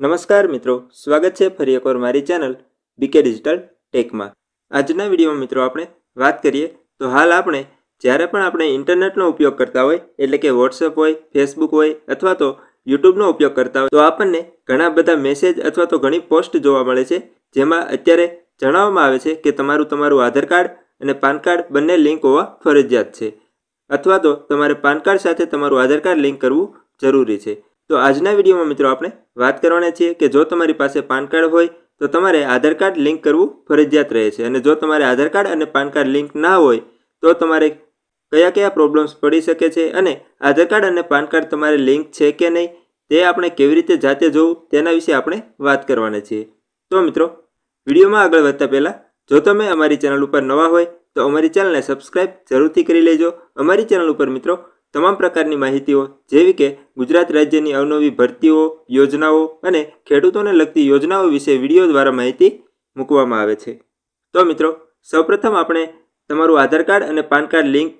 નમસ્કાર મિત્રો, સ્વાગત છે ફરી એકવાર મારી ચેનલ બીકે ડિજિટલ ટેકમાં આજના વિડીયોમાં મિત્રો આપણે વાત કરીએ, તો હાલ આપણે જ્યારે પણ આપણે ઇન્ટરનેટનો ઉપયોગ કરતા હોય, એટલે કે વોટ્સઅપ હોય ફેસબુક હોય, અથવા તો યુટ્યુબનો ઉપયોગ કરતા હોય, તો આપણને ઘણા બધા મેસેજ અથવા તો ઘણી પોસ્ટ જોવા મળે છે, જેમાં અત્યારે જણાવવામાં આવે છે કે તમારું તમારું આધાર કાર્ડ અને પાન કાર્ડ બંને લિંક હોવા ફરજિયાત છે. અથવા તો તમારે પાન કાર્ડ સાથે તમારું આધાર કાર્ડ લિંક કરવું જરૂરી છે. તો આજના વિડીયોમાં મિત્રો આપણે વાત કરવાના છીએ કે જો તમારી પાસે પાન કાર્ડ હોય, તો તમારે આધાર કાર્ડ લિંક કરવું ફરજિયાત રહે છે. અને જો તમારે આધાર કાર્ડ અને પાન કાર્ડ લિંક ના હોય, તો તમારે કયા કયા પ્રોબ્લેમ્સ પડી શકે છે અને આધાર કાર્ડ અને પાન કાર્ડ તમારે લિંક છે કે નહીં, તે આપણે કેવી રીતે જાતે જોવું, તેના વિશે આપણે વાત કરવાના છીએ. તો મિત્રો, વિડીયોમાં આગળ વધતા પહેલાં, જો તમે અમારી ચેનલ ઉપર નવા હોય, તો અમારી ચેનલને સબસ્ક્રાઇબ જરૂરથી કરી લેજો. અમારી ચેનલ ઉપર મિત્રો તમામ પ્રકારની માહિતીઓ, જેવી કે ગુજરાત રાજ્યની અવનવી ભરતીઓ, યોજનાઓ અને ખેડૂતોને લગતી યોજનાઓ વિશે વીડિયો દ્વારા માહિતી મૂકવામાં આવે છે. તો મિત્રો, સૌપ્રથમ આપણે તમારું આધાર કાર્ડ અને પાન કાર્ડ લિંક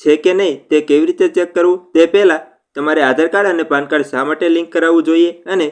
છે કે નહીં તે કેવી રીતે ચેક કરવું? તે પહેલાં તમારે આધાર કાર્ડ અને પાન કાર્ડ શા માટે લિંક કરાવવું જોઈએ અને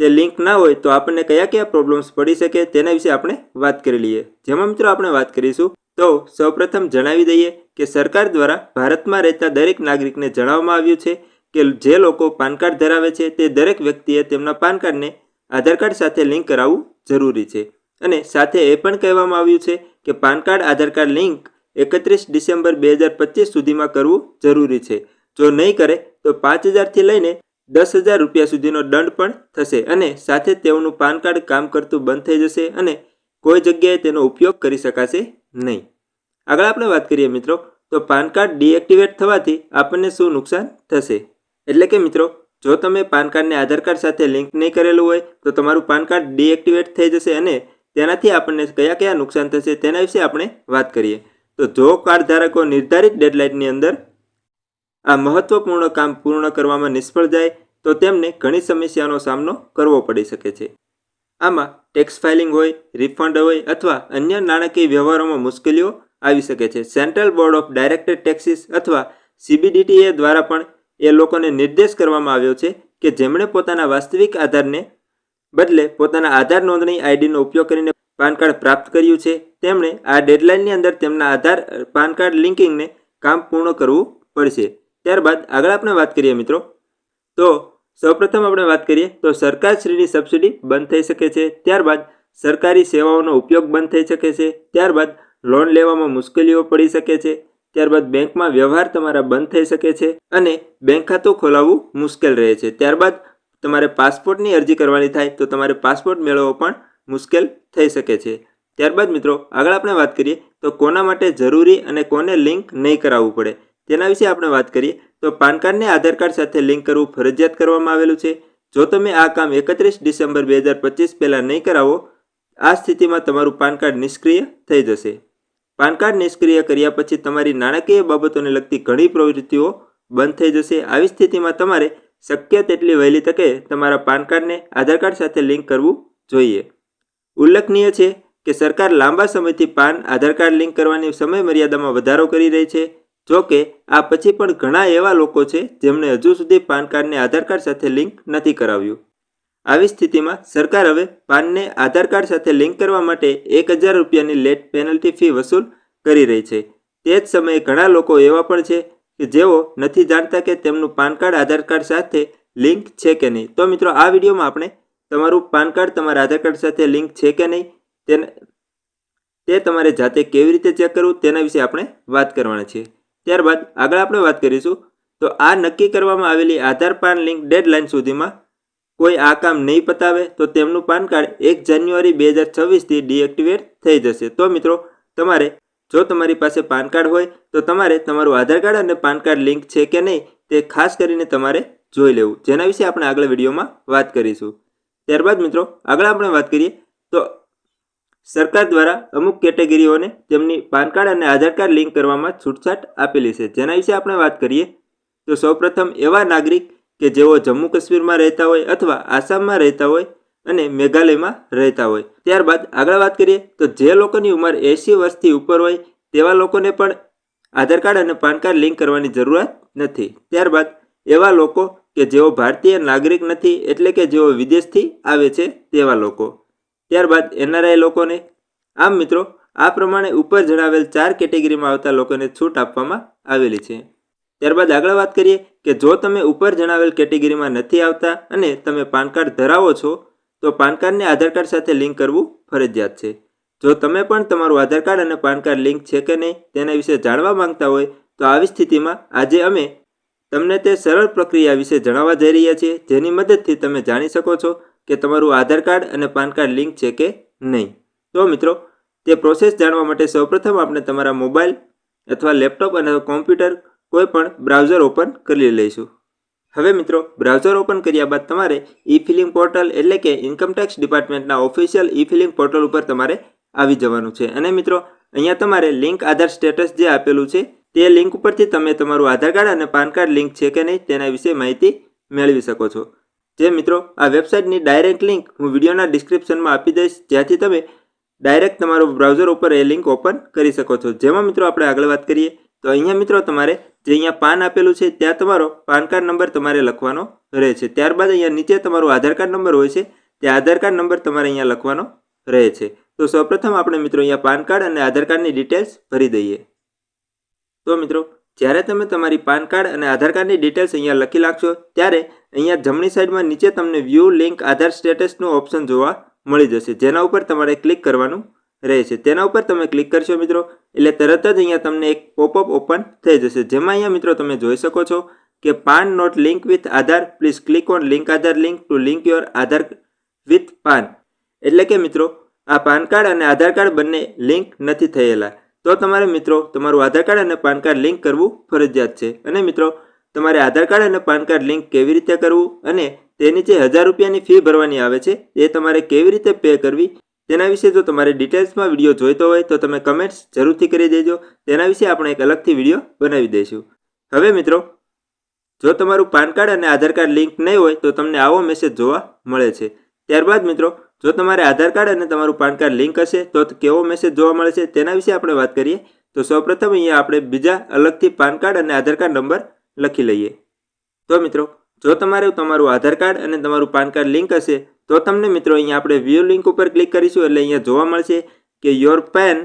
તે લિંક ના હોય તો આપણને કયા કયા પ્રોબ્લેમ્સ પડી શકે તેના વિશે આપણે વાત કરી લઈએ. જેમાં મિત્રો આપણે વાત કરીશું તો સૌપ્રથમ જણાવી દઈએ કે સરકાર દ્વારા ભારતમાં રહેતા દરેક નાગરિકને જણાવવામાં આવ્યું છે કે જે લોકો પાન કાર્ડ ધરાવે છે તે દરેક વ્યક્તિએ તેમના પાન કાર્ડને આધાર કાર્ડ સાથે લિંક કરાવવું જરૂરી છે. અને સાથે એ પણ કહેવામાં આવ્યું છે કે PAN card, Aadhaar card link એકત્રીસ ડિસેમ્બર બે હજાર પચીસ સુધીમાં કરવું જરૂરી છે. જો નહીં કરે, તો પાંચ હજારથી લઈને દસ હજાર રૂપિયા સુધીનો દંડ પણ થશે અને સાથે તેઓનું પાન કાર્ડ કામ કરતું બંધ થઈ જશે અને કોઈ જગ્યાએ તેનો ઉપયોગ કરી શકાશે નહીં. આગળ આપણે વાત કરીએ મિત્રો, તો પાન કાર્ડ ડીએક્ટિવેટ થવાથી આપણને શું નુકસાન થશે? એટલે કે મિત્રો, જો તમે પાન કાર્ડને આધાર કાર્ડ સાથે લિંક નહીં કરેલું હોય, તો તમારું પાન કાર્ડ ડીએક્ટિવેટ થઈ જશે અને તેનાથી આપણને કયા કયા નુકસાન થશે તેના વિશે આપણે વાત કરીએ. તો જો કાર્ડ ધારકો નિર્ધારિત ડેડલાઇનની અંદર આ મહત્વપૂર્ણ કામ પૂર્ણ કરવામાં નિષ્ફળ જાય, તો તેમને ઘણી સમસ્યાનો સામનો કરવો પડી શકે છે. આમાં ટેક્સ ફાઇલિંગ હોય રિફંડ હોય અથવા અન્ય નાણાકીય વ્યવહારોમાં મુશ્કેલીઓ આવી શકે છે. Central board of directed taxes અથવા સીબીડીટીએ દ્વારા પણ એ લોકોને નિર્દેશ કરવામાં આવ્યો છે કે જેમણે પોતાના વાસ્તવિક આધારને બદલે પોતાના આધાર નોંધણી આઈડીનો ઉપયોગ કરીને પાન કાર્ડ પ્રાપ્ત કર્યું છે, તેમણે આ ડેડલાઇનની અંદર તેમના આધાર, પાન કાર્ડ લિંકિંગને કામ પૂર્ણ કરવું પડશે. ત્યારબાદ આગળ આપણે વાત કરીએ મિત્રો. તો સૌપ્રથમ આપણે વાત કરીએ તો સરકારશ્રીની સબસિડી બંધ થઈ શકે છે, ત્યારબાદ સરકારી સેવાઓનો ઉપયોગ બંધ થઈ શકે છે, ત્યારબાદ લોન લેવામાં મુશ્કેલીઓ પડી શકે છે, ત્યારબાદ બેંકમાં વ્યવહાર તમારા બંધ થઈ શકે છે અને બેંક ખાતું ખોલાવવું મુશ્કેલ રહે છે. ત્યારબાદ તમારે પાસપોર્ટની અરજી કરવાની થાય તો તમારે પાસપોર્ટ મેળવવો પણ મુશ્કેલ થઈ શકે છે. ત્યારબાદ મિત્રો આગળ આપણે વાત કરીએ તો કોના માટે જરૂરી અને કોને લિંક નહીં કરાવવું પડે. તેના વિશે આપણે વાત કરીએ, તો પાન કાર્ડને આધાર કાર્ડ સાથે લિંક કરવું ફરજિયાત કરવામાં આવેલું છે. જો તમે આ કામ એકત્રીસ ડિસેમ્બર બે હજાર પચીસ પહેલાં નહીં કરાવો, આ સ્થિતિમાં તમારું પાન કાર્ડ નિષ્ક્રિય થઈ જશે. પાન કાર્ડ નિષ્ક્રિય કર્યા પછી તમારી નાણાકીય બાબતોને લગતી ઘણી પ્રવૃત્તિઓ બંધ થઈ જશે. આવી સ્થિતિમાં તમારે શક્ય તેટલી વહેલી તકે તમારા પાન કાર્ડને આધાર કાર્ડ સાથે લિંક કરવું જોઈએ. ઉલ્લેખનીય છે કે સરકાર લાંબા સમયથી પાન, આધાર કાર્ડ લિંક કરવાની સમય મર્યાદામાં વધારો કરી રહી છે. જો કે, આ પછી પણ ઘણા એવા લોકો છે જેમણે હજુ સુધી પાન કાર્ડને આધાર કાર્ડ સાથે લિંક નથી કરાવ્યું. આવી સ્થિતિમાં સરકાર હવે પાનને આધાર કાર્ડ સાથે લિંક કરવા માટે એક હજાર રૂપિયાની લેટ પેનલ્ટી ફી વસૂલ કરી રહી છે. તે જ સમયે ઘણા લોકો એવા પણ છે કે જેઓ નથી જાણતા કે તેમનું પાન કાર્ડ, આધાર કાર્ડ સાથે લિંક છે કે નહીં. તો મિત્રો, આ વિડીયોમાં આપણે તમારું પાન કાર્ડ, તમારા આધાર કાર્ડ સાથે લિંક છે કે નહીં તેને, તે તમારે જાતે કેવી રીતે ચેક કરવું તેના વિશે આપણે વાત કરવાના છીએ. ત્યારબાદ આગળ આપણે વાત કરીશું, તો આ નક્કી કરવામાં આવેલી આધાર પાન લિંક ડેડલાઇન સુધીમાં કોઈ આ કામ નહીં પતાવે, તો તેમનું પાન કાર્ડ એક જાન્યુઆરી બે હજાર છવ્વીસથી ડીએક્ટિવેટ થઈ જશે. તો મિત્રો, તમારે, જો તમારી પાસે પાન કાર્ડ હોય, તો તમારે તમારું આધાર કાર્ડ અને પાન કાર્ડ લિંક છે કે નહીં, તે ખાસ કરીને તમારે જોઈ લેવું. જેના વિશે આપણે આગળ વિડીયોમાં વાત કરીશું. ત્યારબાદ મિત્રો, આગળ આપણે વાત કરીએ, તો સરકાર દ્વારા અમુક કેટેગરીઓને તેમની પાન કાર્ડ અને આધાર કાર્ડ લિંક કરવામાં છૂટછાટ આપેલી છે. જેના વિશે આપણે વાત કરીએ, તો સૌપ્રથમ એવા નાગરિક કે જેઓ જમ્મુ કાશ્મીરમાં રહેતા હોય અથવા આસામમાં રહેતા હોય અને મેઘાલયમાં રહેતા હોય. ત્યારબાદ આગળ વાત કરીએ, તો જે લોકોની ઉંમર એંસી વર્ષથી ઉપર હોય તેવા લોકોને પણ આધાર કાર્ડ અને પાન કાર્ડ લિંક કરવાની જરૂરત નથી. ત્યારબાદ એવા લોકો કે જેઓ ભારતીય નાગરિક નથી એટલે કે જેઓ વિદેશથી આવે છે તેવા લોકો. ત્યારબાદ એનઆરઆઈ લોકોને, આમ મિત્રો, આ પ્રમાણે ઉપર જણાવેલ ચાર કેટેગરીમાં આવતા લોકોને છૂટ આપવામાં આવેલી છે. ત્યારબાદ આગળ વાત કરીએ કે જો તમે ઉપર જણાવેલ કેટેગરીમાં નથી આવતા અને તમે પાન કાર્ડ ધરાવો છો, તો પાન કાર્ડને આધાર કાર્ડ સાથે લિંક કરવું ફરજિયાત છે. જો તમે પણ તમારું આધાર કાર્ડ અને પાન કાર્ડ લિંક છે કે નહીં તેના વિશે જાણવા માંગતા હોય, તો આવી સ્થિતિમાં આજે અમે તમને તે સરળ પ્રક્રિયા વિશે જણાવવા જઈ રહ્યા છીએ, જેની મદદથી તમે જાણી શકો છો કે તમારું આધાર કાર્ડ અને પાન કાર્ડ લિંક છે કે નહીં. તો મિત્રો, તે પ્રોસેસ જાણવા માટે સૌપ્રથમ આપણે તમારા મોબાઈલ અથવા લેપટોપ અને કોમ્પ્યુટર કોઈ પણ બ્રાઉઝર ઓપન કરી લઈશું. હવે મિત્રો, બ્રાઉઝર ઓપન કર્યા બાદ તમારે ઈ ફિલિંગ પોર્ટલ એટલે કે ઇન્કમટેક્સ ડિપાર્ટમેન્ટના ઓફિશિયલ ઈ ફિલિંગ પોર્ટલ ઉપર તમારે આવી જવાનું છે. અને મિત્રો, અહીંયા તમારે લિંક આધાર સ્ટેટસ જે આપેલું છે, તે લિંક ઉપરથી તમે તમારું આધાર કાર્ડ અને પાન કાર્ડ લિંક છે કે નહીં તેના વિશે માહિતી મેળવી શકો છો. જે મિત્રો, આ વેબસાઇટની ડાયરેક્ટ લિંક હું વિડીયોના ડિસ્ક્રિપ્શનમાં આપી દઈશ. જ્યાંથી તમે ડાયરેક્ટ તમારું બ્રાઉઝર ઉપર એ લિંક ઓપન કરી શકો છો. જેમાં મિત્રો આપણે આગળ વાત કરીએ, તો અહીંયા મિત્રો તમારે જે અહીંયા પાન આપેલું છે, ત્યાં તમારો પાન કાર્ડ નંબર તમારે લખવાનો રહે છે. ત્યારબાદ અહીંયા નીચે તમારો આધાર કાર્ડ નંબર હોય છે, તે આધાર કાર્ડ નંબર તમારે અહીંયા લખવાનો રહે છે. તો સૌપ્રથમ આપણે મિત્રો અહીંયા પાન કાર્ડ અને આધાર કાર્ડની ડિટેલ્સ ભરી દઈએ. તો મિત્રો, જ્યારે તમે તમારી પાન કાર્ડ અને આધાર કાર્ડની ડિટેલ્સ અહીંયા લખી નાખશો, ત્યારે અહીંયા જમણી સાઈડમાં નીચે તમને વ્યૂ લિંક આધાર સ્ટેટસનું ઓપ્શન જોવા મળી જશે. જેના ઉપર તમારે ક્લિક કરવાનું રહેશે. તેના ઉપર તમે ક્લિક કરશો મિત્રો, એટલે તરત જ અહીંયા તમને એક પોપઅપ ઓપન થઈ જશે. જેમાં અહીંયા મિત્રો તમે જોઈ શકો છો કે PAN not link with Aadhaar. Please click on link Aadhaar link to link your Aadhaar with PAN એટલે કે મિત્રો, આ પાન કાર્ડ અને આધાર કાર્ડ બંને લિંક નથી થયેલા. તો તમારે મિત્રો તમારું આધાર કાર્ડ અને પાન કાર્ડ લિંક કરવું ફરજિયાત છે. અને મિત્રો તમારે આધાર કાર્ડ અને પાન કાર્ડ લિંક કેવી રીતે કરવું અને તેની જે હજાર રૂપિયાની ફી ભરવાની આવે છે, એ તમારે કેવી રીતે પે કરવી? તેના વિશે જો તમારે ડિટેલ્સમાં વીડિયો જોઈતો હોય, તો તમે કમેન્ટ્સ જરૂરથી કરી દેજો. તેના વિશે આપણે એક અલગથી વીડિયો બનાવી દઈશું. હવે મિત્રો, જો તમારું પાન કાર્ડ અને આધાર કાર્ડ લિંક નહીં હોય, તો તમને આવો મેસેજ જોવા મળે છે. ત્યારબાદ મિત્રો, જો તમારે આધાર કાર્ડ અને તમારું પાન કાર્ડ લિંક હશે, તો કેવો મેસેજ જોવા મળે છે તેના વિશે આપણે વાત કરીએ. તો સૌપ્રથમ અહીંયા આપણે બીજા અલગથી પાન કાર્ડ અને આધાર કાર્ડ નંબર લખી લઈએ. તો મિત્રો, જો તમારે તમારું આધાર કાર્ડ અને તમારું પાન કાર્ડ લિંક હશે, તો તમને મિત્રો અહીંયા આપણે વ્યૂ લિંક ઉપર ક્લિક કરીશું એટલે અહીંયા જોવા મળશે કે યોર પેન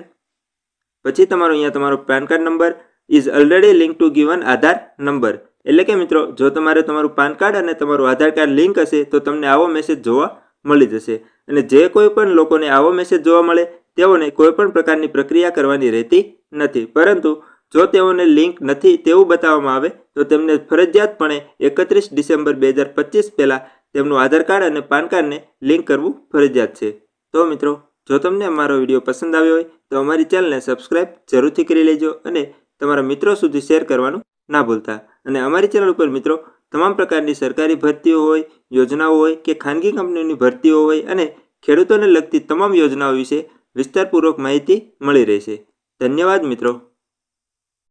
પછી તમારો અહીંયા તમારો PAN card number is already link to given Aadhaar number. એટલે કે મિત્રો, જો તમારે તમારું પાન કાર્ડ અને તમારું આધાર કાર્ડ લિંક હશે, તો તમને આવો મેસેજ જોવા મળી જશે. અને જે કોઈ પણ લોકોને આવો મેસેજ જોવા મળે, તેઓને કોઈ પણ પ્રકારની પ્રક્રિયા કરવાની રહેતી નથી. પરંતુ જો તેઓને લિંક નથી તેવું બતાવવામાં આવે, તો તેમને ફરજિયાતપણે એકત્રીસ ડિસેમ્બર બે હજાર પચીસ પહેલાં તેમનું આધાર કાર્ડ અને પાન કાર્ડને લિંક કરવું ફરજિયાત છે. તો મિત્રો, જો તમને અમારો વીડિયો પસંદ આવ્યો હોય, તો અમારી ચેનલને સબસ્ક્રાઈબ જરૂરથી કરી લેજો અને તમારા મિત્રો સુધી શેર કરવાનું ના ભૂલતા. અને અમારી ચેનલ ઉપર મિત્રો, તમામ પ્રકારની સરકારી ભરતીઓ હોય, યોજનાઓ હોય કે ખાનગી કંપનીઓની ભરતીઓ હોય અને ખેડૂતોને લગતી તમામ યોજનાઓ વિશે વિસ્તારપૂર્વક માહિતી મળી રહેશે. ધન્યવાદ મિત્રો.